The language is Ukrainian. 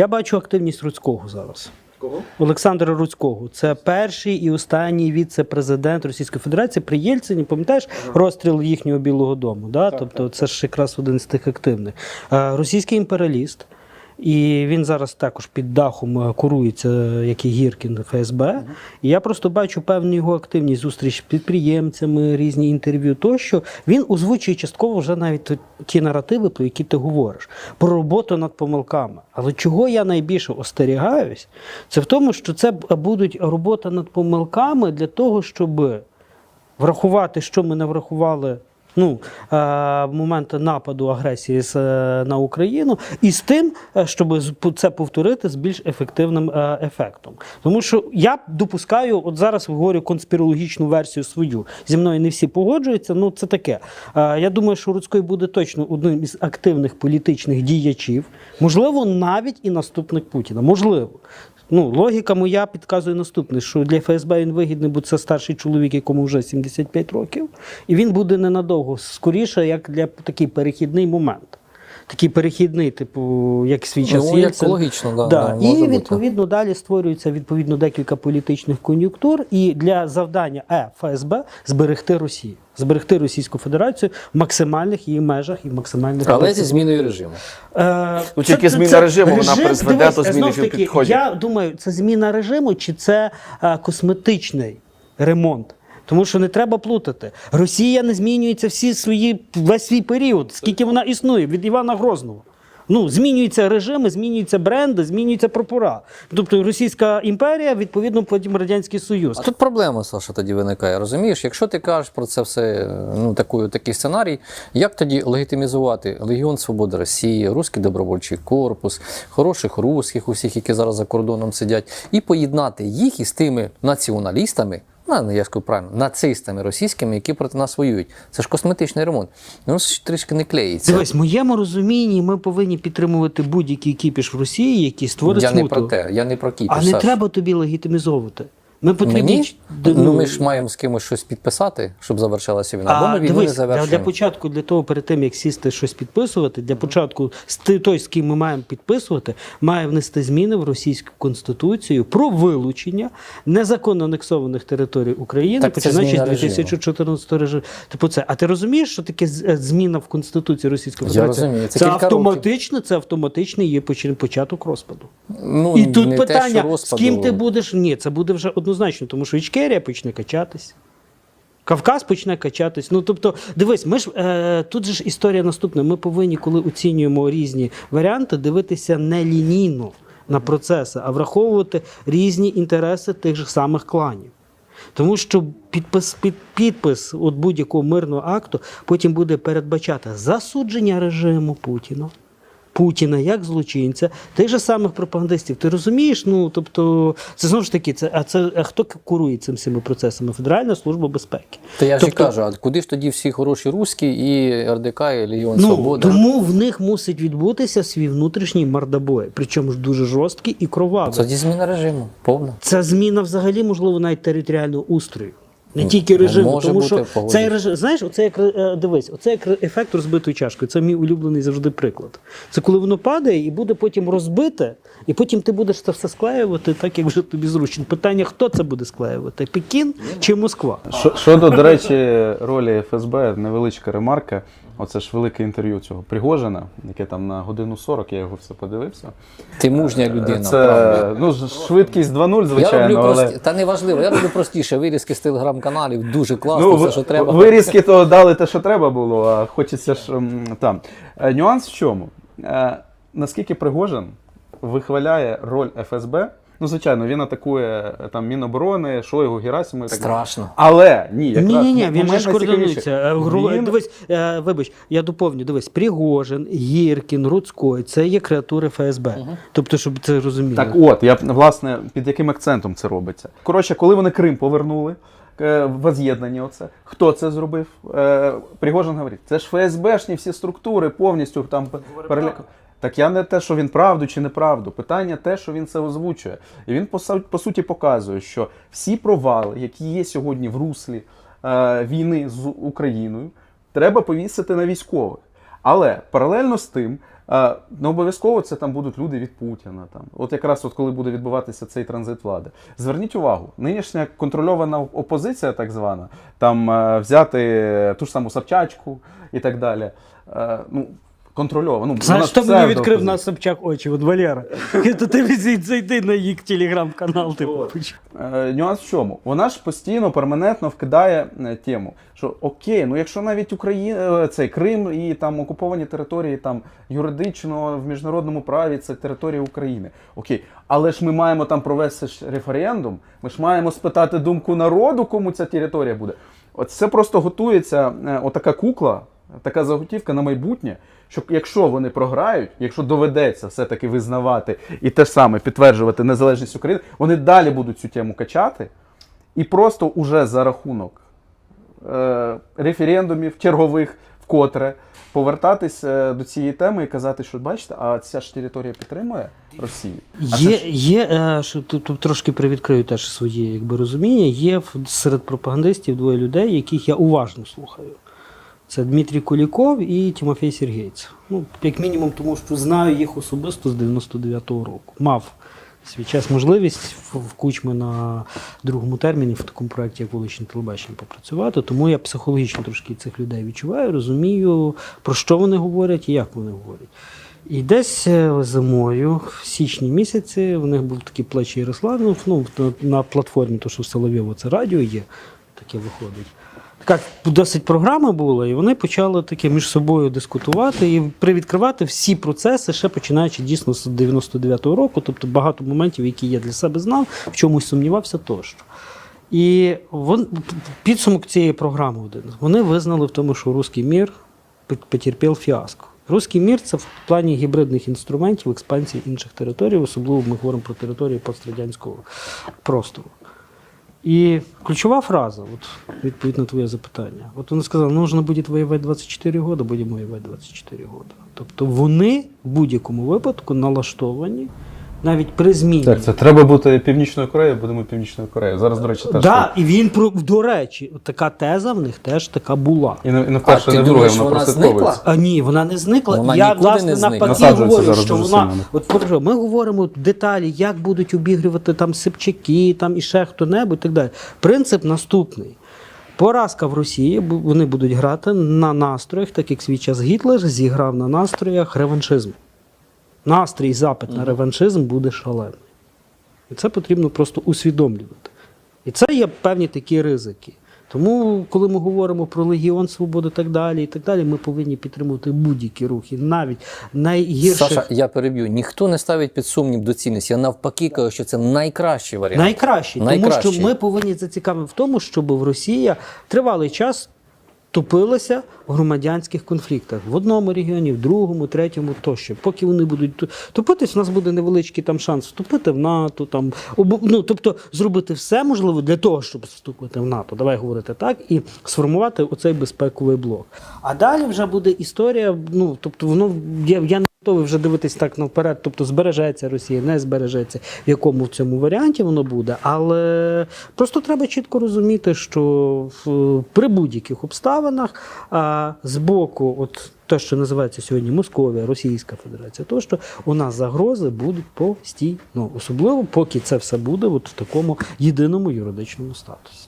Я бачу активність Руцького зараз. Кого? Олександра Руцького. Це перший і останній віце-президент Російської Федерації при Єльцині. Пам'ятаєш розстріл їхнього Білого Дому? Да? тобто це ж якраз один з тих активних. Е, Російський імперіаліст. І він зараз також під дахом е, курується, як і Гіркін ФСБ. І я просто бачу певну його активність, зустріч з підприємцями, різні інтерв'ю тощо. Він озвучує частково вже навіть ті наративи, про які ти говориш, про роботу над помилками. Але чого я найбільше остерігаюсь, це в тому, що це будуть робота над помилками для того, щоб врахувати, що ми не врахували. Ну, е, момент нападу агресії е, на Україну, і з тим, е, щоб це повторити з більш ефективним ефектом. Тому що я допускаю, от зараз говорю конспірологічну версію свою. Зі мною не всі погоджуються. Ну це таке. Я думаю, що Руцький буде точно одним із активних політичних діячів, можливо, навіть і наступник Путіна. Можливо. Ну, логіка моя підказує наступне: що для ФСБ він вигідний, бо це старший чоловік, якому вже 75 років, і він буде ненадовго, скоріше, як для такий перехідний момент. Такий перехідний, типу, як свій час. Ну, як Єльцин. логічно, да, да. да, І бути. відповідно далі створюється відповідно декілька політичних кон'юнктур. І для завдання Е ФСБ зберегти Росію, зберегти Російську Федерацію в максимальних її межах і в максимальних Але зі зміною режиму. Е, Ну, тільки зміна режиму, вона призведе до зміни в підході. Я думаю, це зміна режиму чи це е, косметичний ремонт. Тому що не треба плутати. Росія не змінюється всі свої, весь свій період, скільки вона існує від Івана Грозного. Ну, змінюються режими, змінюються бренди, змінюються прапора. Тобто Російська імперія, відповідно, потім Радянський Союз. А тут проблема, Саша, тоді виникає. Розумієш, якщо ти кажеш про це все, ну таку, такий сценарій, як тоді легітимізувати Легіон Свободи Росії, Руський добровольчий корпус, хороших русських, усіх, які зараз за кордоном сидять, і поєднати їх із тими націоналістами. Ну, я скажу правильно, нацистами російськими, які проти нас воюють. Це ж косметичний ремонт. Ну, трішки не клеїться. Дивись, в моєму розумінні ми повинні підтримувати будь-який кіпіш в Росії, який створить Я не про те, я не про кіпіш. А не Саш. треба тобі легітимізовувати. Ми потрібні. Мені? Ну, ми ж маємо з кимось щось підписати, щоб завершилася війна. Або ми війну не дивись, для, для початку, для того, перед тим як сісти щось підписувати, для початку з ти- той, з ким ми маємо підписувати, має внести зміни в російську конституцію про вилучення незаконно анексованих територій України, Так це починаючи з зміна режиму. 2014 режиму. Типу це. А ти розумієш, що таке з- е, зміна в конституції Російської Я Федерації? розумію, це це кілька автоматично, це автоматичний є почин- початок розпаду. Ну, І тут не те, питання: з розпаду. ким ти будеш? Ні, це буде вже однозначно, тому що Ічкерія почне качатись. Кавказ почне качатись. Ну тобто, дивись, ми ж е, тут же ж історія наступна. Ми повинні, коли оцінюємо різні варіанти, дивитися не лінійно на процеси, а враховувати різні інтереси тих же самих кланів. Тому що підпис, під, підпис от будь-якого мирного акту потім буде передбачати засудження режиму Путіна. Путіна як злочинця, тих же самих пропагандистів. Ти розумієш? Ну тобто, це знову ж таки, це а це а хто курує цим всіми процесами? Федеральна служба безпеки. То я ж і Тобто- кажу, а куди ж тоді всі хороші руські і РДК, і Легіон Ну Свобода? тому в них мусить відбутися свій внутрішній мордобой, причому ж дуже жорсткий і кровавий. Це зміна режиму, повна. Це зміна взагалі, можливо, навіть територіального устрою. Не тільки режим, може тому бути, що погоджуюсь. цей режим, знаєш, оце як е, дивись, оце як ефект розбитої чашки. Це мій улюблений завжди приклад. Це коли воно падає і буде потім розбите, і потім ти будеш це все склеювати так, як вже тобі зручно. Питання: хто це буде склеювати? Пекін чи Москва? Що- Щодо, до речі, ролі ФСБ, невеличка ремарка. Оце ж велике інтерв'ю цього Пригожина, яке там на годину 40, я його все подивився. Ти мужня людина. Це правда. ну, швидкість 2.0, Я звичайно, роблю але. прості... Та не важливо, я роблю простіше вирізки з телеграм-каналів, дуже класно, Ну, все, що треба. Вирізки то дали те, що треба було, а хочеться ж там. Е, Нюанс в чому? Е, Наскільки Пригожин вихваляє роль ФСБ? Ну, звичайно, він атакує е, там Міноборони, Шойгу, Герасиму і так далі. Страшно. Але ні, якраз Ні, ні, ні, він же ж найцікавіший. координується. Е, гру- Він- Дивись, е, вибач, я доповню. Дивись, Пригожин, Гіркін, Руцькой це є креатури ФСБ. Тобто, щоб це розуміли. Так от, я власне під яким акцентом це робиться. Коротше, коли вони Крим повернули. е, Воз'єднання оце. Хто це зробив? Е, Пригожин говорить, це ж ФСБшні всі структури повністю там переляк... Так я не те, що він правду чи неправду. Питання те, що він це озвучує. І він по, суті показує, що всі провали, які є сьогодні в руслі е, війни з Україною, треба повісити на військових. Але паралельно з тим, А, не обов'язково це там будуть люди від Путіна. Там. От якраз от коли буде відбуватися цей транзит влади. Зверніть увагу, нинішня контрольована опозиція, так звана, там е, взяти ту ж саму Собчачку і так далі. Е, ну, контрольовано. Ну, Знаєш, хто мені відкрив на Собчак очі? От Валера. То ти зайди на їх телеграм-канал. Типу. Е, нюанс в чому? Вона ж постійно перманентно вкидає е, тему, що окей, ну якщо навіть Україна, цей Крим і там окуповані території там юридично в міжнародному праві це територія України. Окей, але ж ми маємо там провести ж референдум. Ми ж маємо спитати думку народу, кому ця територія буде. От це просто готується е, отака кукла, така заготівка на майбутнє. Що якщо вони програють, якщо доведеться все-таки визнавати і те ж саме підтверджувати незалежність України, вони далі будуть цю тему качати, і просто уже за рахунок е, референдумів чергових вкотре повертатись е, до цієї теми і казати, що бачите, а ця ж територія підтримує Росію. А Є, ж- є е, що тут, тут трошки привідкрию теж своє якби, розуміння. Є серед пропагандистів двоє людей, яких я уважно слухаю. Це Дмитрій Куліков і Тимофій Сергійцев. Ну, як мінімум, тому що знаю їх особисто з 99-го року. Мав свій час можливість в, Кучми на другому терміні в такому проєкті, як вуличне телебачення, попрацювати. Тому я психологічно трошки цих людей відчуваю, розумію, про що вони говорять і як вони говорять. І десь е, зимою, в січні місяці, в них був такий плач Ярославів, ну, на платформі, то що в Соловєво це радіо є, таке виходить. Така досить програма була, і вони почали таке між собою дискутувати і привідкривати всі процеси, ще починаючи дійсно з 99-го року, тобто багато моментів, які я для себе знав, в чомусь сумнівався тощо. І вон, підсумок цієї програми один. Вони визнали в тому, що русський мір потерпів фіаско. Руський мір це в плані гібридних інструментів експансії інших територій, особливо ми говоримо про території пострадянського простору. І ключова фраза, от відповідь на твоє запитання. От вони сказали, нужно буде воювати 24 роки, будемо воювати 24 роки. Тобто вони в будь-якому випадку налаштовані, навіть при зміні. Так, це треба бути Північною Кореєю, будемо Північною Кореєю. Зараз, до речі, теж. Да, і він про до речі, така теза в них теж така була. І не, і не вперше, А ти не думаєш, вона вона прослідковується. зникла? А ні, вона не зникла. Вона Я нікуди власне не зникла. Насаджується говорю, зараз що дуже вона сильно. от подивіться, ми говоримо деталі, як будуть обігрівати там Сипчаки, там і ще хто-небудь, і так далі. Принцип наступний. Поразка в Росії, бу- вони будуть грати на настроях, так як свій час Гітлер зіграв на настроях реваншизму. Настрій запит на реваншизм буде шалений. І це потрібно просто усвідомлювати. І це є певні такі ризики. Тому, коли ми говоримо про Легіон Свободи і так далі, і так далі, ми повинні підтримувати будь-які рухи, навіть найгірших. Саша, я переб'ю. Ніхто не ставить під сумнів доцільність. Я навпаки кажу, що це найкращий варіант. Найкращий, тому що ми повинні зацікавити в тому, щоб в Росія тривалий час топилася в громадянських конфліктах в одному регіоні, в другому, третьому тощо. Поки вони будуть топитись, у нас буде невеличкий там шанс вступити в НАТО, там ну, тобто зробити все можливе для того, щоб вступити в НАТО. Давай говорити так, і сформувати оцей безпековий блок. А далі вже буде історія. Ну тобто, воно я, я не готовий вже дивитись так наперед. Тобто збережеться Росія, не збережеться, в якому в цьому варіанті воно буде. Але просто треба чітко розуміти, що в, при будь-яких обставинах а, з боку, от те, що називається сьогодні Московія, Російська Федерація, то що у нас загрози будуть постійно, особливо поки це все буде от в такому єдиному юридичному статусі.